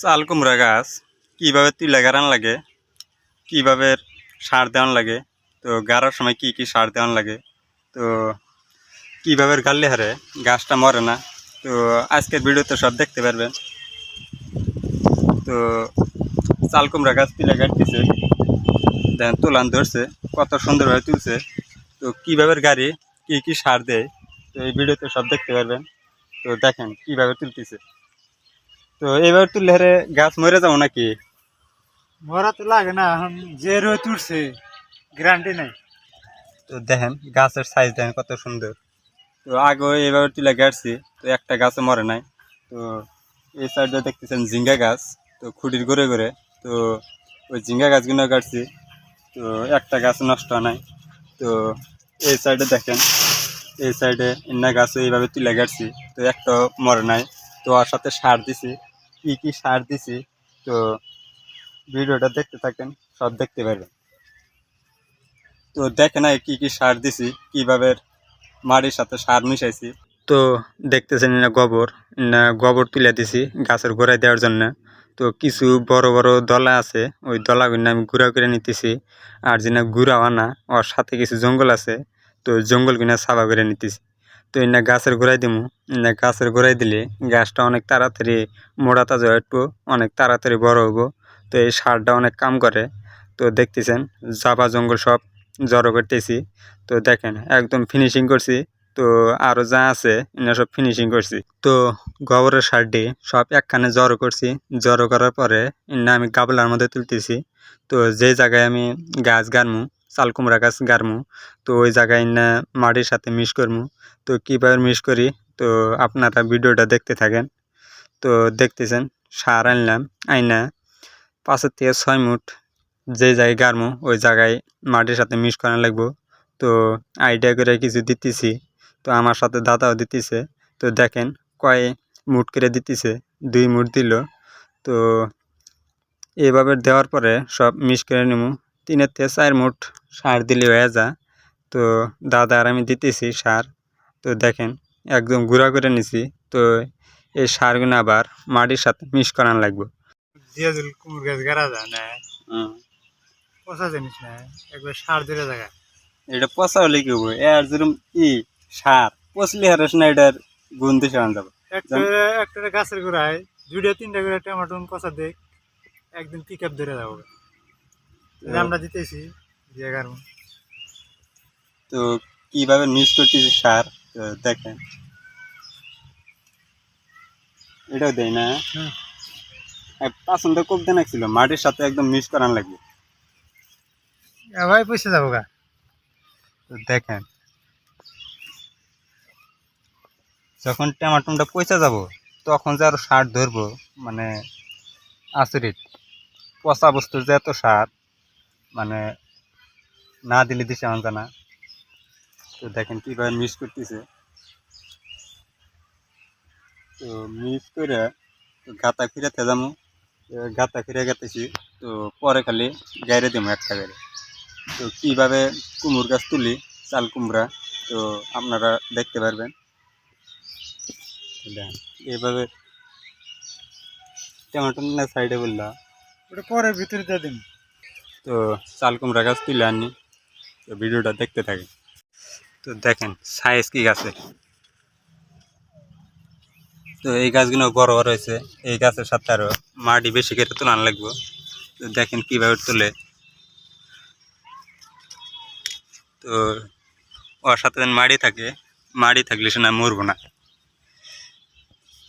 চাল কুমড়া গাছ কীভাবে তুলে গাড়ান লাগে, কীভাবে সার দেওয়ান লাগে, তো গাড়ার সময় কি কি সার দেওয়ান লাগে, তো কীভাবে গাড়লে হারে গাছটা মরে না, তো আজকের ভিডিওতে সব দেখতে পারবেন। তো চাল কুমড়া গাছ তুলে গাড়তেছে দেখেন তোলান ধরছে, কত সুন্দরভাবে তুলছে, তো কীভাবে গাড়ি কি কি সার দেয়, তো এই ভিডিওতে সব দেখতে পারবেন। তো দেখেন কীভাবে তুলতেছে। তো এইভাবে তুললে হারে গাছ মরে যাব নাকি? মরা তো লাগে না এখন যে রোদ উঠছে গ্যারান্টি নাই। তো দেখেন গাছের সাইজ দেখেন কত সুন্দর। তো আগে এইভাবে তুলে গাড়ছি তো একটা গাছও মরে নাই। তো এই সাইডে দেখতেছেন ঝিঙ্গা গাছ তো খুঁটির ঘুরে ঘুরে তো ওই ঝিঙ্গা গাছগুলো গাড়ছি তো একটা গাছ নষ্ট নাই। তো এই সাইডে দেখেন এই সাইডে ইন্না গাছও এইভাবে তুলে গাড়ছি তো একটা মরে নাই। তো ওর সাথে সার দিছি, কি কি সার দিছি, তো ভিডিওটা দেখতে থাকেন, সব দেখতে পারবেন। তো দেখে নাই কি কি সার দিছি, কীভাবে মাটির সাথে সার মিশাইছি। তো দেখতেছেন না গোবর না গোবর তুলে দিছি গাছের গোড়ায় দেওয়ার জন্য। তো কিছু বড় বড় দলা আছে, ওই দলাগুলো আমি গুঁড়া করে নিতেছি। আর যেন গুঁড়া আনা ওর সাথে কিছু জঙ্গল আছে, তো জঙ্গল কিনা সাফা করে নিতেছি। তো এনে গাছের গোড়ায় দিমু। এনে গাছের গোড়ায় দিলে গাছটা অনেক তাড়াতাড়ি মোড়া তাজা একটু অনেক তাড়াতাড়ি বড় হব। তো এই সারটা অনেক কাম করে। তো দেখতেছেন, জাবা জঙ্গল সব জড়ো করতেছি। তো দেখেন, একদম ফিনিশিং করছি। তো আরও যা আছে, এনে সব ফিনিশিং করছি। তো গোবরের সারটি সব একখানে জড়ো করছি। জড়ো করার পরে এনে আমি গাবলার মধ্যে তুলতেছি। তো যে জায়গায় আমি গাছ গাড়মু চাল কুমড়া গাছ গাড়মু। তো ওই জায়গায় না মাটির সাথে মিশ করমু। তো কীভাবে মিশ করি? তো আপনারা ভিডিওটা দেখতে থাকেন। তো দেখতেছেন, সার আনলাম, আইনা পাঁচের থেকে ছয় মুঠ যে জায়গায় গাড়মু, ওই জায়গায় মাটির সাথে মিশ করা লাগবো। তো আইডিয়া করে কিছু দিতেছি। তো আমার সাথে দাদাও দিতেছে। তো দেখেন, কয় মুঠ করে দিতেছে, দুই মুঠ দিল। তো এভাবে দেওয়ার পরে সব মিশ করে নেব তিনের থেকে চার মুঠ সার দিলে হয়ে যা তো দাদা আর আমি দিতেছি সার। তো দেখেন একদম গুঁড়া করে নিছি। তো এই সারগুলো আবার মাটির সাথে মিশ করান লাগবে। দিয়ে কুমুর গাছ গাড়া যায় না। পচা জিনিস না একবার সার দিলে এটা পচা হলে কি হব? এর যেরকম ই সার পচলে হারাস না এটার গুণ দিশে আন যাবে একটা একটা গাছের গোড়ায় দুইটা তিনটা করে টমেটো পচা দেখ একদিন পিক আপ ধরে যাব। আমরা দিতেছি দিয়ে গাড়বো তো কীভাবে মিক্স করতেছি সার দেখেন। এটাও দেয় না। পছন্দ খুব দেন ছিল মাটির সাথে একদম মিক্স করান লাগবে। ভাই পয়সা যাব গা। তো দেখেন। যখন টমাটোটা পচা যাব তখন যে আরও সার ধরবো মানে আচরিত। পচা বস্তুর যে এত সার। মানে না দিলে দিছে আমার জানা তো দেখেন কীভাবে মিক্স করতেছে। তো মিক্স করে গাতা ফিরাতে যাব গাতা ফিরে গেতেছি। তো পরে খালি গাইরে দেবো একটা গাড়ি তো কীভাবে কুমড় গাছ তুলি, চাল কুমড়া, তো আপনারা দেখতে পারবেন। এইভাবে টমেটো না সাইডে বললা। ওটা পরে ভিতরে দিয়ে দিন তো চাল কুমড়া গাছ তুলে আনি তো ভিডিওটা দেখতে থাকেন। তো দেখেন, সাইজ কি গাছের তো এই গাছগুলো বড় বড় হয়েছে, এই গাছের সাথে আরও মাটি বেশি করে তোলান লাগবো। তো দেখেন কীভাবে তোলে। তো ওর সাথে মাড়ি থাকে, মাড়ি থাকলে সে না মরবো না।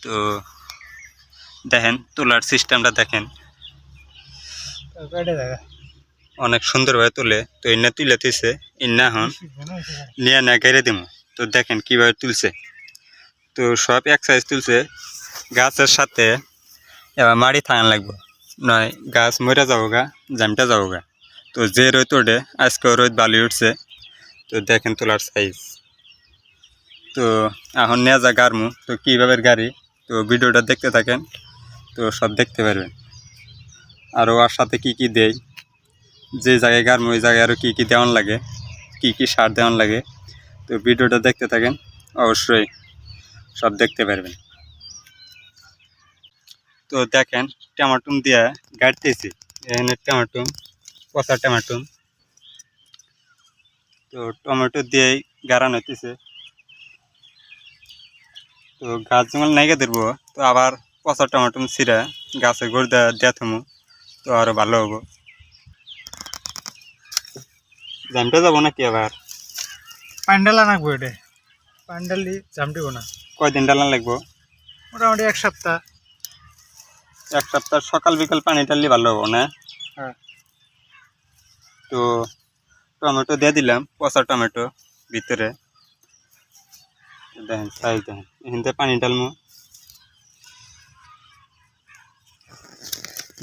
তো দেখেন, তোলার সিস্টেমটা দেখেন। কেটে অনেক সুন্দরভাবে তুলে, তো ইন্না তুলে তুলছে ইন্না হন নিয়ে না গেড়ে দিব তো দেখেন কীভাবে তুলছে। তো সব এক সাইজ তুলছে, গাছের সাথে এবার মাড়ি থাকান লাগবে। নয়, গাছ মরে যাব গা জামটা যাব গা তো যে রোদ ওঠে আজকে রোদ বালি উঠছে। তো দেখেন তোলার সাইজ তো এখন নিয়ে যা গাড়মু, তো কীভাবে গাড়ি, তো ভিডিওটা দেখতে থাকেন, তো সব দেখতে পারবেন। আর সাথে কি কি দেয় যে জায়গায় গাড়মু ওই জায়গায় আরও কী কী দেওয়ান লাগে, কী কী সার দেওয়ান লাগে। তো ভিডিওটা দেখতে থাকেন, অবশ্যই সব দেখতে পারবেন। তো দেখেন টমাটুম দিয়ে গাড়তেছি এখানে টমাটুম পচা টমাটুম তো টমেটো দিয়ে গাড়ানো হইতেছে। তো গাছ যেমন নাইকে ধরবো, তো আবার পচা টমাটুম ছিঁড়া গাছে গোড় দেওয়া দেওয়া তো আরও ভালো হব। জামটা যাব নাকি আবার পান্ডাল আনাকবো এটা। পান্ডাল দিয়ে জামটিব না। কয়দিন ডালান লাগবো? মোটামুটি এক সপ্তাহ। এক সপ্তাহ সকাল বিকাল পানি টানলে ভালো হব না? হ্যাঁ। তো টমেটো দিয়ে দিলাম পচা টমেটো ভিতরে। দেখেন সাইজ দেখেন এখান থেকে পানি ডালমু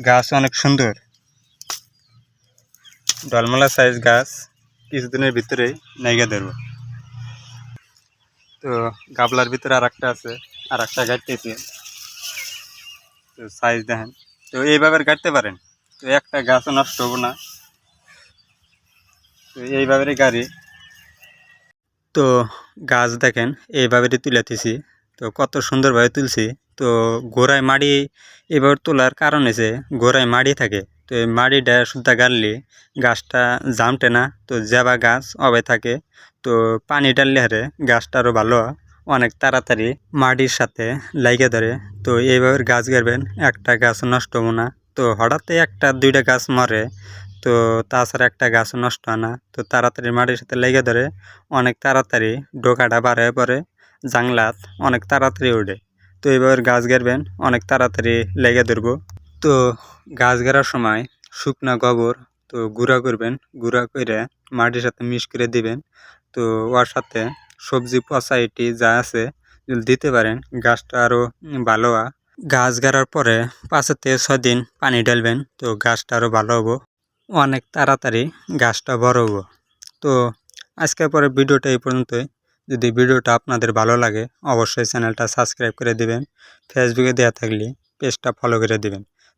গাছ অনেক সুন্দর। ডলমলা সাইজ গাছ। কিছুদিনের ভিতরে নাইগা ধরবো। তো গাবলার ভিতরে আর একটা আছে আর একটা গাড়তেছে তো সাইজ দেখেন। তো এইভাবে গাড়তে পারেন? তো একটা গাছও নষ্ট হব না। তো এইভাবে গাড়ি। তো গাছ দেখেন এইভাবে তুলেতেছি তো কত সুন্দরভাবে তুলছি। তো গোড়ায় মাড়ি এবার তোলার কারণ হয়েছে গোড়ায় মাড়ি থাকে। তো এই মাড়িটা সুদ্ধা গাড়লে গাছটা জামটে না, তো জেবা গাছ অবে থাকে, তো পানি ডাললে হারে গাছটা আরও ভালো, অনেক তাড়াতাড়ি মাটির সাথে লাইগে ধরে, তো এইভাবে গাছ গাড়বেন, একটা গাছ নষ্ট হব না, তো হঠাৎই একটা দুইটা গাছ মরে, তো তাছাড়া একটা গাছ নষ্ট হয় না, তো তাড়াতাড়ি মাটির সাথে লেগে ধরে অনেক তাড়াতাড়ি ডোকাটা হয়ে পড়ে, জাংলাত অনেক তাড়াতাড়ি ওঠে তো এইভাবে গাছ গাড়বেন, অনেক তাড়াতাড়ি লেগে ধরবো। তো গাছ গাড়ার সময় শুকনা গোবর তো গুঁড়া করবেন, গুঁড়া করে মাটির সাথে মিশ করে দিবেন। তো ওর সাথে সবজি পচা এটি যা আছে দিতে পারেন, গাছটা আরও ভালো গাছ গাড়ার পরে পাঁচ থেকে ছয় দিন পানি ঢালবেন, তো গাছটা আরও ভালো হব। অনেক তাড়াতাড়ি গাছটা বড় হব। তো আজকের পরে ভিডিওটা এই পর্যন্তই। যদি ভিডিওটা আপনাদের ভালো লাগে, অবশ্যই চ্যানেলটা সাবস্ক্রাইব করে দিবেন। ফেসবুকে দেওয়া থাকলে পেজটা ফলো করে দিবেন।